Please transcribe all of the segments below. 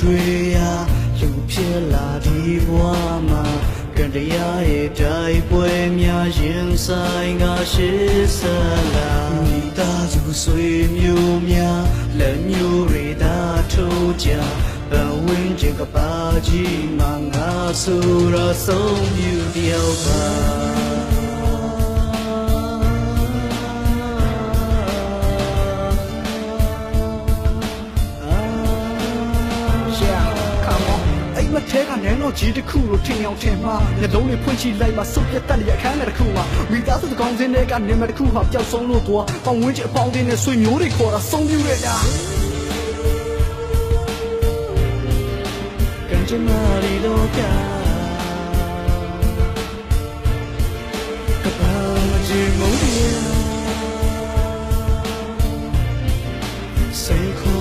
တွေရာလူဖြစ်လာဒီဘဝမှာကံတရားရဲ့တိုက်ပွဲများရင်ဆိုင်ကရှိစလာမိသားစုဆွေမျိုးများလက်မျိုးတွေသာထိုးကြဘဝင်းချင်ကပါကြီးမှာငါဆိုတော့ဆုံးမြူတယောက်ပါ ထဲကနန်းတော်ကြီးတစ်ခုကိုထင်အောင်ထင်မှာမျက်လုံးတွေဖွင့်ချိလိုက်မှစုပ်ပြတ်တက်တဲ့အခန်းထဲတစ်ခုမှာမိသားစုတစ်ကောင်စင်းတွေကနေမတစ်ခုဟာပျောက်ဆုံးလို့တော့ပေါင်ဝင်းချအပေါင်းအသင်းနဲ့ဆွေမျိုးတွေခေါ်တာဆုံးပြူရဲ့ညာကံကြမ္မာရီလောကကပောင်မကြီးမုန်းတရားစိတ်ခေါ်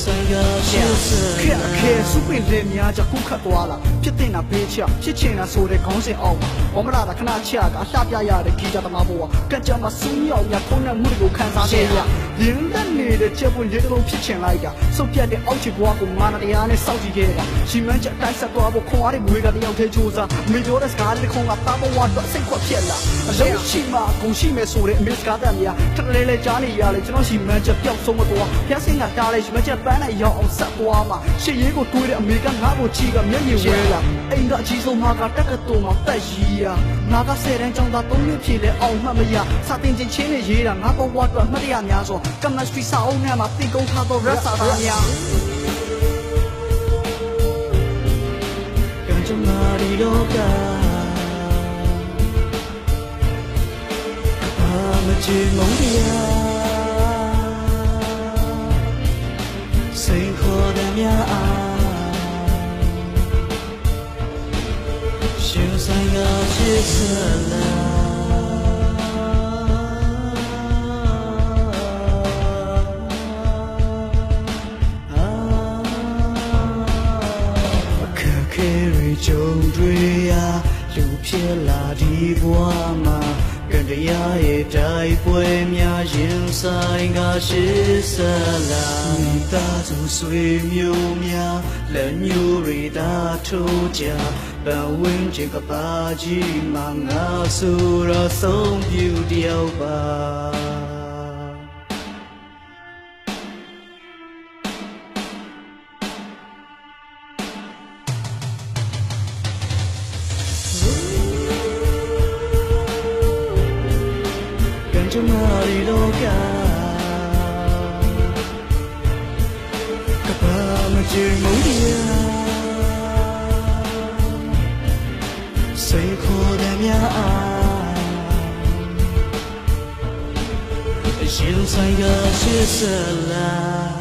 ရှင်ဆိုင်ကရှိစခဲခဲစုပင်လက်များကြခုခတ်သွားလာဖြစ်တဲ့နာဘေးချဖြစ်ချင်တာဆိုတဲ့ခေါင်းစဉ်အောင်ဘောမလာတာခဏချကအလှပြရတဲ့ဂီတသမားဘဝကကြမှာစူးမြောက်များထုံးတဲ့မှုတွေကိုခံစားခဲ့ရရင်းသက်နေတဲ့ချက်ပွင့်လေးတစ်လုံးဖြစ်ချင်လိုက်တာစုပ်ပြတ်တဲ့အောက်ချစ်ဘဝကိုမာနတရားနဲ့စောင့်ကြည့်ခဲ့တာရှီမန်းချက်တိုက်ဆက်သွားဖို့ခွန်အားတွေငွေကတယောက်တည်းစူးစားမိပြောတဲ့စကားလေးခုံကတာဘဝတော့စိတ်ခွက်ဖြစ်လာအလုံးရှိမှဂုံရှိမယ်ဆိုတဲ့အမေစကားတမ်းများထထလေးလေးကြားနေရလေကျွန်တော်ရှီမန်းချက်ပျောက်ဆုံးမသွားဖျက်စင်းကတားလေးရှီမန်းချက်ပန်းနဲ့ရောက်အောင်ဆက်သွားမှာရှေ့ရေးကိုတွေးတဲ့အမေကငါ့ကိုချီကမျက်ရည်ဝဲလာအိမ်ကအကြီးဆုံးမှာကတက်ကတုံမှာတက်ရီးရငါကဆယ်တန်းကျောင်းသားသုံးနှစ်ဖြည့်လဲအောင်မှတ်မရစာတင်ချင်းချင်းနဲ့ရေးတာငါဘဝအတွက်မှတ်ရများစွာ chemistry စာအုပ်ထဲမှာသင်ကုန်ထားသော rap စာသားများကံကြမ္မာရီလောကကပောင်မကြီးမုန်းတရား စိတ်ခေါ်တဲ့များအားရှင်ဆိုင်ကရှိစလာအခက်အခဲတွေကြုံတွေ့ရာလူဖြစ်လာဒီဘဝမှာ ကံတရားရဲ့တိုက်ပွဲများရင်ဆိုင်ကရှိစလာမိသားစုဆွေမျိုးများလက်မျိုးတွေသာထိုးကြဘဝင်းချင်ကပါကြီးမှာငါဆိုတော့ဆုံးပြူတယောက်ပါ ကံကြမ္မာရီလောကကပောင်မကြီးမုန်းတရားစိတ်ခေါ်တဲ့များအားရှင်ဆိုင်ကရှိစလာ